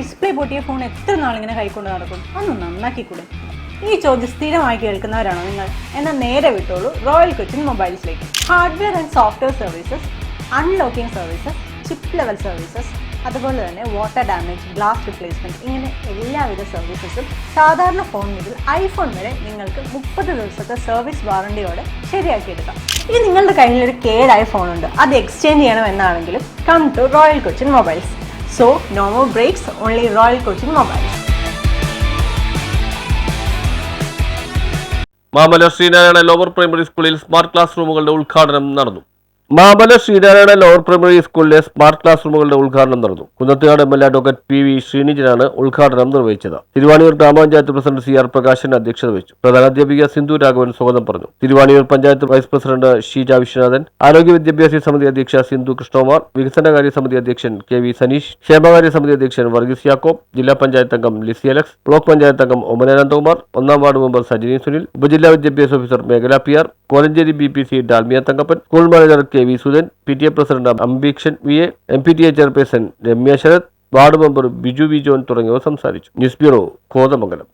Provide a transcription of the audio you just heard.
Display പൊട്ടിയ phone എത്ര നാളിങ്ങനെ കൈക്കൊണ്ട് നടക്കും? ഒന്ന് നന്നാക്കിക്കൂടെ? ഈ ചോദ്യം സ്ഥിരമായി കേൾക്കുന്നവരാണോ നിങ്ങൾ? എന്നാൽ നേരെ വിട്ടോളൂ Royal Cochin മൊബൈൽസിലേക്ക്. Hardware and software services unlocking services chip level services അതുപോലെ തന്നെ വാട്ടർ ഡാമേജ് ഗ്ലാസ് റിപ്ലേസ്മെന്റ് ഇങ്ങനെ എല്ലാവിധ സർവീസസും സാധാരണ ഫോൺ മുതൽ ഐഫോൺ വരെ നിങ്ങൾക്ക് മുപ്പത് ദിവസത്തെ സർവീസ് വാറണ്ടിയോടെ ശരിയാക്കിയെടുക്കാം. ഇനി നിങ്ങളുടെ കയ്യിൽ ഒരു കേടായ ഫോണുണ്ട് അത് എക്സ്ചേഞ്ച് ചെയ്യണം എന്നാണെങ്കിലും come to Royal Cochin mobiles so no more breaks, only Royal Coaching Mobile. Mamala Sreenarayana lower primary സ്കൂളിൽ സ്മാർട്ട് ക്ലാസ് റൂമുകളുടെ ഉദ്ഘാടനം നടന്നു മാമല ശ്രീനാരായണ ലോവർ പ്രൈമറി സ്കൂളിലെ സ്മാർട്ട് ക്ലാസ് റൂമുകളുടെ ഉദ്ഘാടനം നടന്നു. Kunnathukad M L advocate P V ശ്രീനിജനാണ് ഉദ്ഘാടനം നിർവഹിച്ചത്. തിരുവാണിയൂർ ഗ്രാമപഞ്ചായത്ത് പ്രസിഡന്റ് സി ആർ പ്രകാശൻ അധ്യക്ഷത വഹിച്ചു. പ്രധാനാധ്യാപിക സിന്ധു രാഘവൻ സ്വാഗതം പറഞ്ഞു. തിരുവാണിയൂർ പഞ്ചായത്ത് വൈസ് പ്രസിഡന്റ് ഷീജ വിശ്വനാഥൻ ആരോഗ്യ വിദ്യാഭ്യാസ സമിതി അധ്യക്ഷ സിന്ധു കൃഷ്ണകുമാർ വികസനകാര്യ സമിതി അധ്യക്ഷൻ കെ വി സനീഷ് ക്ഷേമകാര്യ സമിതി അധ്യക്ഷൻ വർഗീസ് യാക്കോബ് ജില്ലാ പഞ്ചായത്ത് അംഗം ലിസി അലക്സ് ബ്ലോക്ക് പഞ്ചായത്ത് അംഗം ഒമനാനന്ദകുമാർ ഒന്നാം വാർഡ് മെമ്പർ സജിനി സുനിൽ ഉപജില്ലാ വിദ്യാഭ്യാസ ഓഫീസർ മേഖല P R Kolenchery B P C Dalmia Thankappan school manager K V Sudhan P T A president അംബീക്ഷൻ V A M P T A chairperson Ramya Sarath ward member Biju V John തുടങ്ങിയവർ സംസാരിച്ചു. News bureau Kothamangalam.